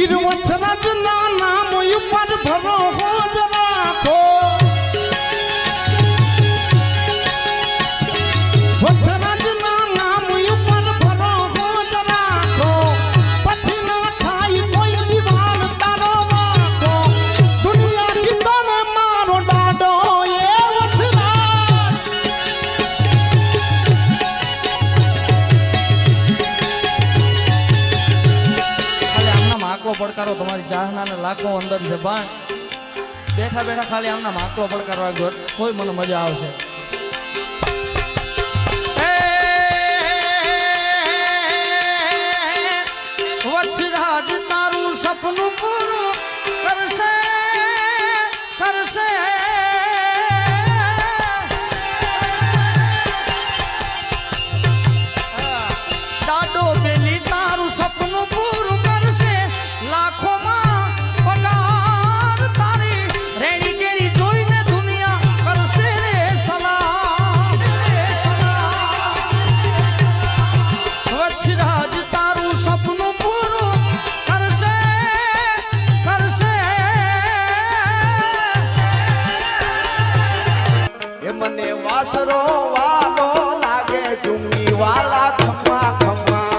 વીર વચરાજ ના નામ ઉપર ભરો હો જરા. પડકારો તમારી ચાહના ને લાખો અંદર છે. પણ બેઠા બેઠા ખાલી આમના માકલો પડકારવા ગયો કોઈ મને મજા આવશે. મને વાસરો વાલો લાગે ઝુમી વાલા ખમા ખમા.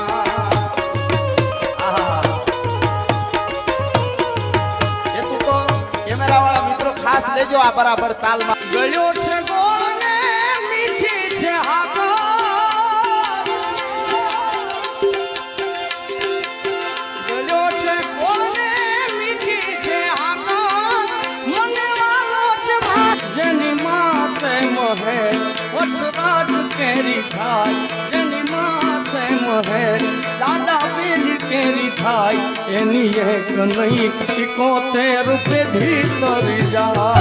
એ તું તો કેમેરા વાળા મિત્રો ખાસ લેજો આ બરાબર તાલમાં. ગયો છે ગોળ માતે મોહે વસરાજ કેરી થાય જેની માથે મોહે દાદા બેલી કેરી થાય એની એક નહીં ઇકોતેર પેઢી તરી જાય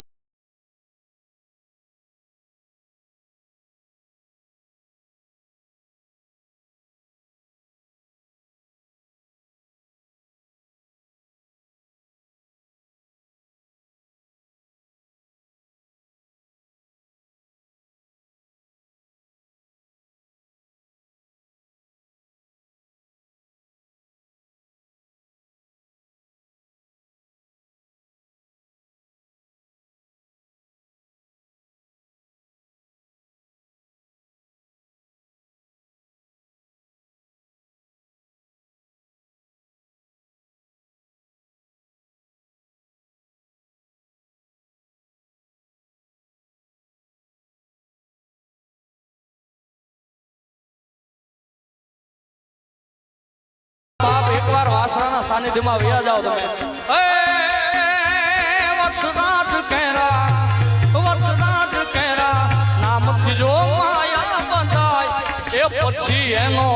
વાસણાના સાનિધ્યમાં વ્યા જાઓ તમે. એ, વત્સનાથ કેરા વત્સનાથ કેરા, નામથી જો માયા બંધાય, એ પછી એનો